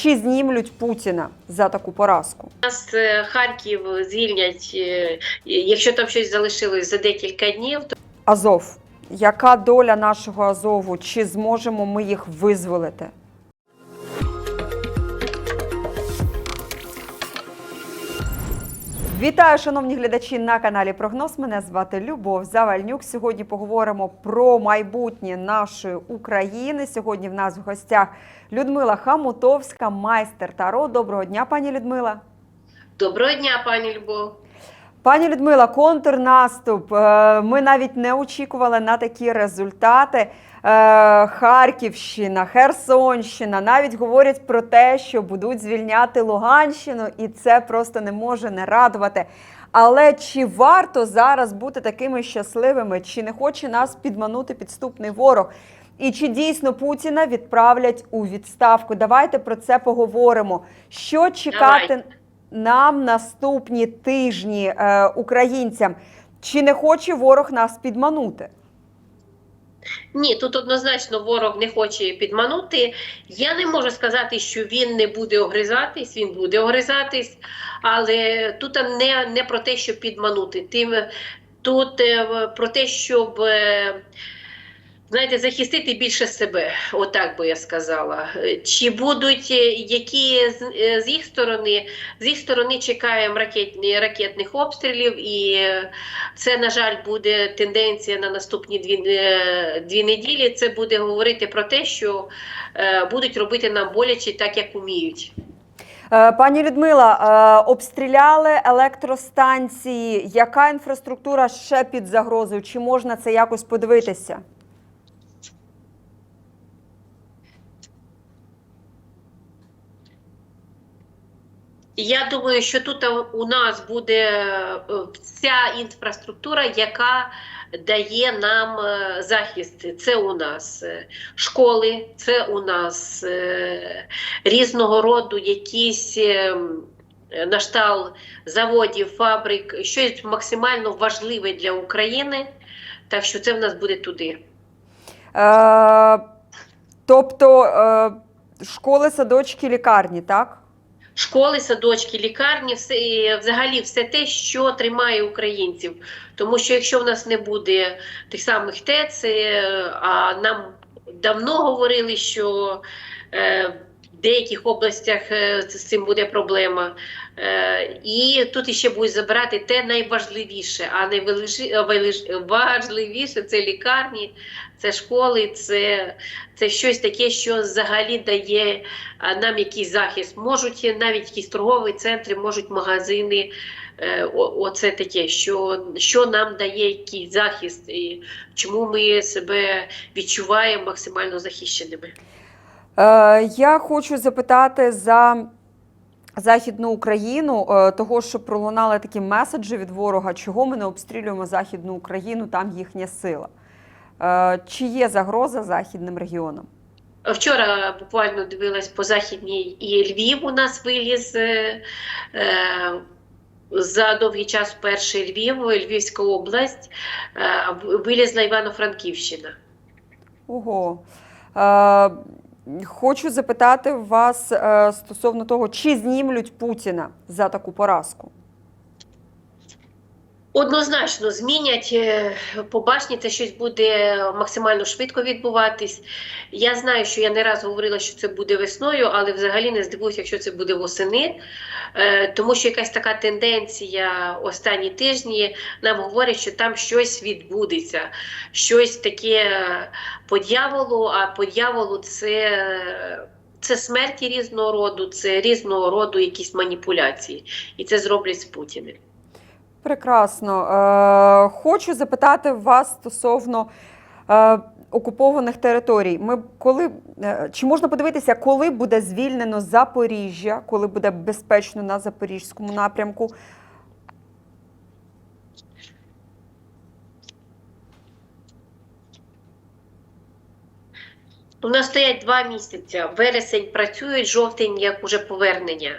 Чи знімлють Путіна за таку поразку? Нас е, Харків звільнять, е, якщо там щось залишилось за декілька днів, то Азов. Яка доля нашого Азову? Чи зможемо ми їх визволити? Вітаю, шановні глядачі на каналі Прогноз. Мене звати Любов Завальнюк. Сьогодні поговоримо про майбутнє нашої України. Сьогодні в нас в гостях Людмила Хамутовська, майстер Таро. Доброго дня, пані Людмила. доброго дня, пані Любов. Пані Людмила, контрнаступ. Е, Ми навіть не очікували на такі результати. Е, Харківщина, Херсонщина навіть говорять про те, що будуть звільняти Луганщину, і це просто не може не радувати. Але чи варто зараз бути такими щасливими? Чи не хоче нас підманути підступний ворог? І чи дійсно Путіна відправлять у відставку? Давайте про це поговоримо. Що чекати Давайте. нам наступні тижні е, українцям? Чи не хоче ворог нас підманути? Ні, тут однозначно ворог не хоче підманути. Я не можу сказати, що він не буде огризатись, він буде огризатись, але тут не, не про те, щоб підманути. Тим тут е, про те, щоб. Знаєте, захистити більше себе, отак би я сказала. Чи будуть е, які з, е, їх сторони, з їх сторони чекаємо ракетні, ракетних обстрілів, і це, на жаль, буде тенденція на наступні дві, е, дві неділі. Це буде говорити про те, що будуть робити нам боляче так, як уміють. Пані Людмила, обстріляли електростанції. Яка інфраструктура ще під загрозою? Чи можна це якось подивитися? Я думаю, що тут е, у нас буде е, вся інфраструктура, яка дає нам е, захист. Це у нас школи, це у нас різного роду якісь наштал заводів, фабрик, щось максимально важливе для України. Так що це в нас буде туди. Е, тобто е, школи, садочки, лікарні, так? Школи, садочки, лікарні, все і взагалі все те, що тримає українців. Тому що якщо в нас не буде тих самих ТЕЦ, е, а нам давно говорили, що е, деяких областях е, з цим буде проблема. Е, і тут іще будуть забирати те найважливіше, а найважливіше це лікарні, це школи, це, це щось таке, що взагалі дає нам якийсь захист. Можуть навіть якісь торгові центри, можуть магазини. Е, Оце таке, що, що нам дає якийсь захист, і чому ми себе відчуваємо максимально захищеними. Е, я хочу запитати за Західну Україну, е, того, що пролунали такі меседжі від ворога, чого ми не обстрілюємо Західну Україну, там їхня сила. Е, Чи є загроза західним регіонам? Вчора буквально дивилась по західній і Львів у нас виліз за довгий час перший Львів, Львівська область, вилізла Івано-Франківщина. Ого. Хочу запитати вас е, стосовно того, чи знімлють Путіна за таку поразку. Однозначно змінять е, по башні, це щось буде максимально швидко відбуватись. Я знаю, що я не раз говорила, що це буде весною, але взагалі не здивуюся, якщо це буде восени, Е, тому що якась така тенденція останні тижні нам говорить, що там щось відбудеться, щось таке по дьяволу, а по дьяволу це. Це смерті різного роду, це різного роду якісь маніпуляції, і це зроблять з Путіним. Прекрасно. Е, хочу запитати вас стосовно е, окупованих територій. Ми коли е, чи можна подивитися, коли буде звільнено Запоріжжя, коли буде безпечно на запорізькому напрямку? У нас стоять два місяці. Вересень працюють, жовтень як уже повернення.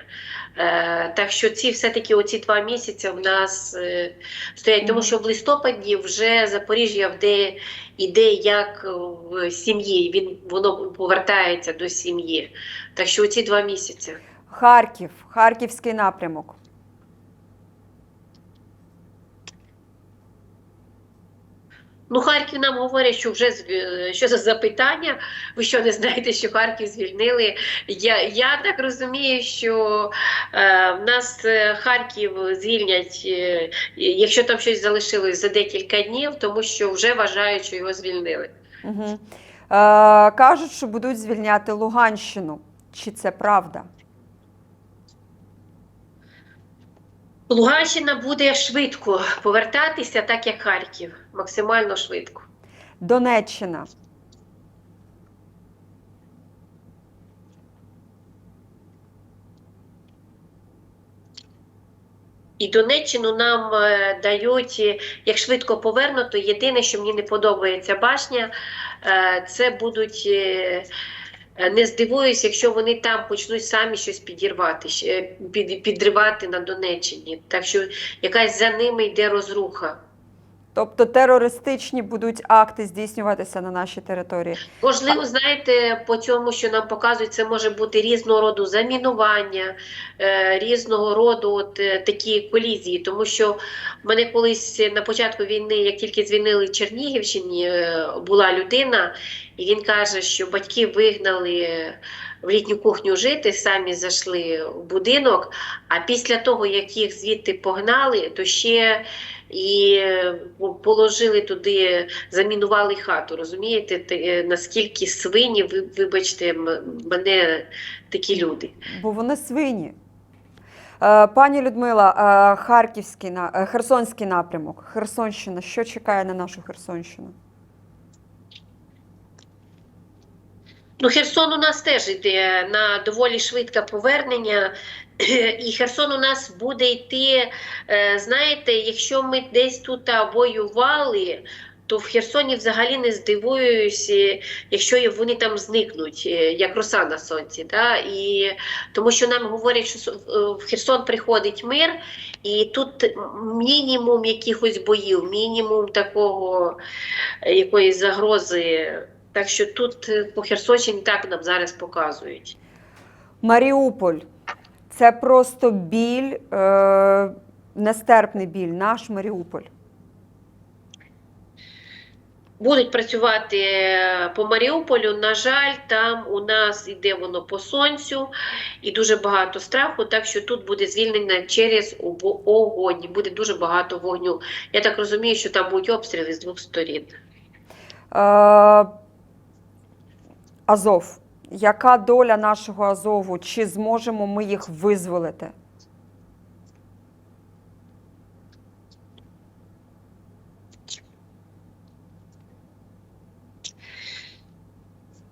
Е, так що ці все-таки оці два місяці в нас е, стоять, тому що в листопаді вже Запоріжжя вде, іде як в сім'ї, він воно повертається до сім'ї. Так що оці два місяці. Харків, Харківський напрямок. Ну, Харків нам говорять, що вже зві- що за запитання. Ви що не знаєте, що Харків звільнили? Я, я так розумію, що е, в нас е, Харків звільнять, е, якщо там щось залишилось за декілька днів, тому що вже вважають, що його звільнили. Угу. Е, кажуть, що будуть звільняти Луганщину. Чи це правда? Луганщина буде швидко повертатися, так як Харків, максимально швидко. Донеччина. І Донеччину нам е, дають, е, як швидко повернуто. Єдине, що мені не подобається башня, е, це будуть. Е, е, Не здивуюсь, якщо вони там почнуть самі щось підірвати, під, підривати на Донеччині. Так що якась за ними йде розруха. Тобто терористичні будуть акти здійснюватися на нашій території. Можливо, знаєте, по цьому, що нам показують, це може бути різного роду замінування, е, різного роду от, е, такі колізії. Тому що мене колись на початку війни, як тільки звільнили Чернігівщині, е, була людина, і він каже, що батьки вигнали в літню кухню жити, самі зайшли в будинок. А після того, як їх звідти погнали, то ще і е, положили туди замінували хату. Розумієте, е, наскільки свині, вибачте, мене такі люди. Бо вони свині. Е, Пані Людмила, Харківський Херсонський напрямок, Херсонщина. Що чекає на нашу Херсонщину? Ну, Херсон у нас теж йде на доволі швидке повернення. І Херсон у нас буде йти. е, Знаєте, якщо ми десь тут воювали, то в Херсоні взагалі не здивуюсь, е, якщо вони там зникнуть, е, як роса на сонці. Да? І, тому що нам говорять, що в- в Херсон приходить мир, і тут мінімум якихось боїв, мінімум такого е, якоїсь загрози. Так що тут е, по Херсонщині так нам зараз показують. Маріуполь. Це просто біль, е, нестерпний біль, наш Маріуполь. Будуть працювати е, по Маріуполю. На жаль, там у нас іде воно по сонцю і дуже багато страху. Так що тут буде звільнення через огонь. Буде дуже багато вогню. Я так розумію, що там будуть обстріли з двох сторін. Азов. Яка доля нашого Азову? Чи зможемо ми їх визволити?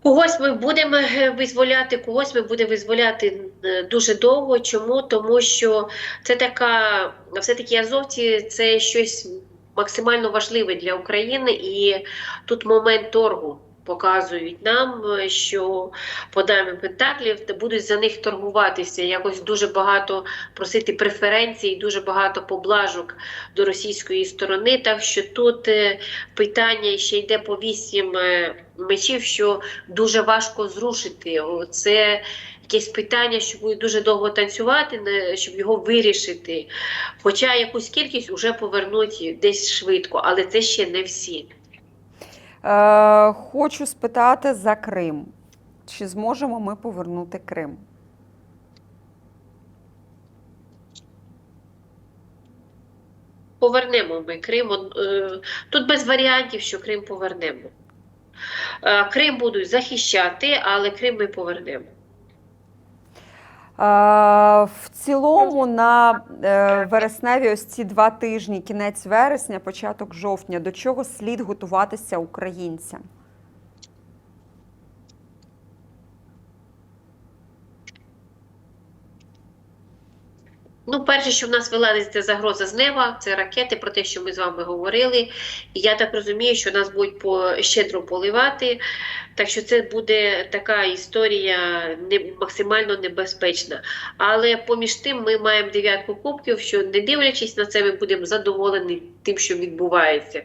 Когось ми будемо е, визволяти, когось ми будемо визволяти е, дуже довго. Чому? Тому що це така, все-таки азовці це щось максимально важливе для України, і тут момент торгу. Показують нам, е, що по дамі пентаклів та будуть за них торгуватися, якось дуже багато просити преференцій, дуже багато поблажок до російської сторони. Так що тут е, питання ще йде по вісім е, мечів, що дуже важко зрушити. Це якесь питання, що буде дуже довго танцювати, щоб його вирішити. Хоча якусь кількість вже повернуть десь швидко, але це ще не всі. Е, хочу спитати за Крим. Чи зможемо ми повернути Крим? Повернемо ми Крим. Е, Тут без варіантів, що Крим повернемо. Е, Крим будуть захищати, але Крим ми повернемо. В цілому на е, вересневі ось ці два тижні, кінець вересня, початок жовтня, до чого слід готуватися українцям? Ну, перше, що в нас вилазить це загроза з неба, це ракети, про те, що ми з вами говорили. І я так розумію, що нас будуть по щедро поливати. Так що це буде така історія не, максимально небезпечна. Але поміж тим ми маємо дев'ятку кубків, що не дивлячись на це, ми будемо задоволені тим, що відбувається.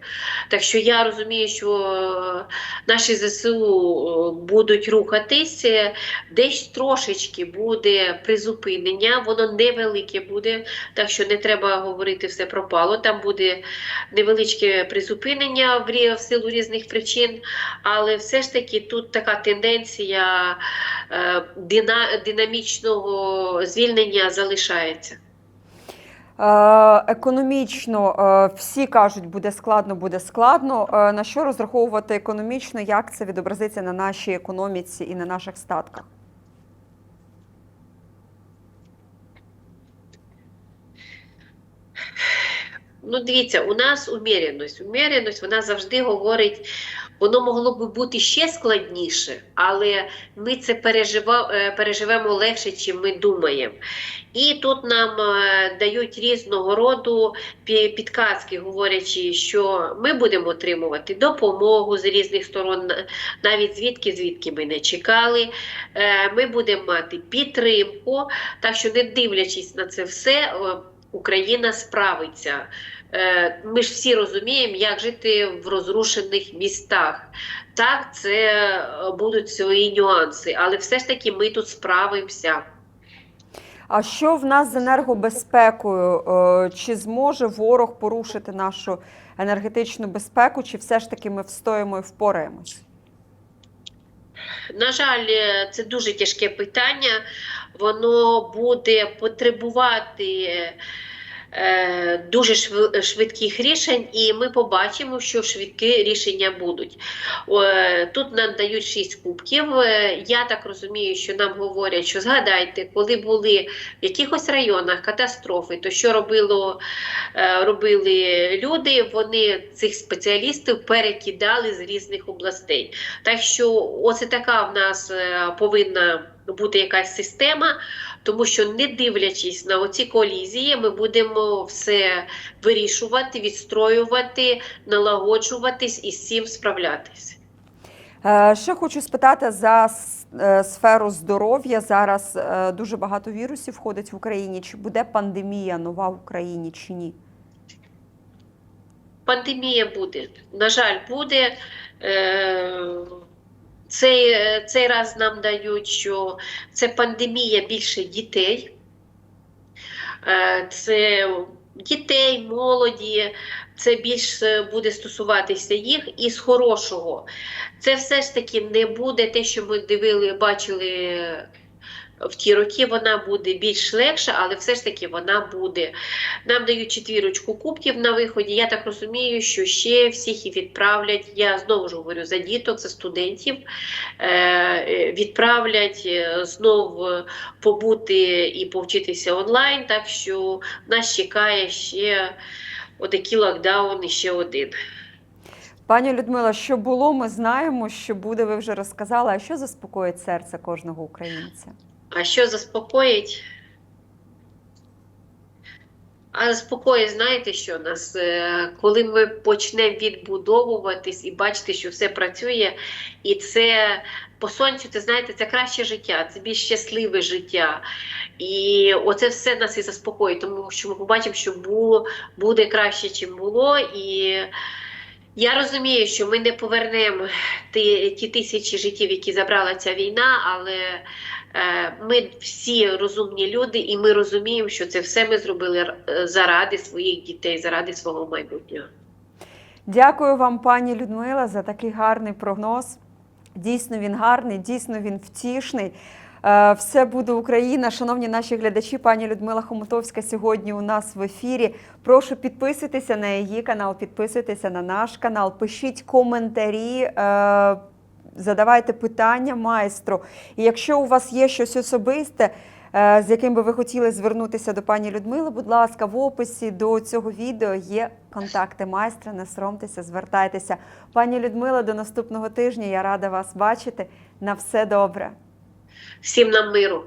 Так що я розумію, що е, наші ЗСУ е, будуть рухатись, десь трошечки буде призупинення, воно невелике буде, так що не треба говорити все пропало. Там буде невеличке призупинення в, силу різних причин, але все ж таки тут така тенденція е, динамічного звільнення залишається. Е, Економічно е, всі кажуть, буде складно, буде складно. На що розраховувати економічно, як це відобразиться на нашій економіці і на наших статках? Ну, дивіться, у нас уміряність. Уміряність, вона завжди говорить, воно могло би бути ще складніше, але ми це е, переживемо легше, чим ми думаємо. І тут нам е, дають різного роду підказки, говорячи, що ми будемо отримувати допомогу з різних сторон, навіть звідки, звідки ми не чекали. Е, Ми будемо мати підтримку, так що, не дивлячись на це все, Україна справиться. Е, Ми ж всі розуміємо, як жити в розрушених містах. Так, це е, будуть свої нюанси, але все ж таки ми тут справимося. А що в нас з енергобезпекою? Е, Чи зможе ворог порушити нашу енергетичну безпеку, чи все ж таки ми встоїмо і впораємось? На жаль, це дуже тяжке питання. Воно буде потребувати дуже швидких рішень, і ми побачимо, що швидкі рішення будуть. Е, Тут нам дають шість кубків. Е, Я так розумію, що нам говорять, що згадайте, коли були в якихось районах катастрофи, то що робило, е, робили люди? Вони цих спеціалістів перекидали з різних областей. Так що оце така в нас е, повинна бути якась система, тому що не дивлячись на оці колізії, ми будемо все вирішувати, відстроювати, налагоджуватись і з цим справлятись. Е, Ще хочу спитати за е, сферу здоров'я. Зараз е, дуже багато вірусів входить в Україні. Чи буде пандемія нова в Україні чи ні? Пандемія буде. На жаль, буде. Е, Цей, цей раз нам дають, що це пандемія більше дітей. Е, Це дітей, молоді, це більш буде стосуватися їх і з хорошого. Це все ж таки не буде те, що ми дивили, бачили в ті роки, вона буде більш легша, але все ж таки вона буде. Нам дають четвірочку кубків на виході. Я так розумію, що ще всіх і відправлять. Я знову ж говорю за діток, за студентів. Е, відправлять е, знов побути і повчитися онлайн. Так що нас чекає ще отакий локдаун і ще один. Пані Людмила, що було, ми знаємо, що буде, ви вже розказали. А що заспокоїть серце кожного українця? А що заспокоїть? А заспокоїть, знаєте, що нас, е, коли ми почнемо відбудовуватись і бачити, що все працює, і це по сонцю, це знаєте, це краще життя, це більш щасливе життя. І оце все нас і заспокоїть, тому що ми побачимо, що було, буде краще, чим було. І я розумію, що ми не повернемо ті, ті тисячі життів, які забрала ця війна, але ми всі розумні люди, і ми розуміємо, що це все ми зробили е, заради своїх дітей, заради свого майбутнього. Дякую вам, пані Людмила, за такий гарний прогноз. Дійсно, він гарний, дійсно він втішний. Е, Все буде Україна. Шановні наші глядачі, пані Людмила Хомутовська сьогодні у нас в ефірі. Прошу підписуйтеся на її канал, підписуйтеся на наш канал, пишіть коментарі. Задавайте питання майстру. І якщо у вас є щось особисте, е, з яким би ви хотіли звернутися до пані Людмили, будь ласка, в описі до цього відео є контакти майстра. Не соромтеся, звертайтеся. Пані Людмила, до наступного тижня. Я рада вас бачити. На все добре. Всім нам миру!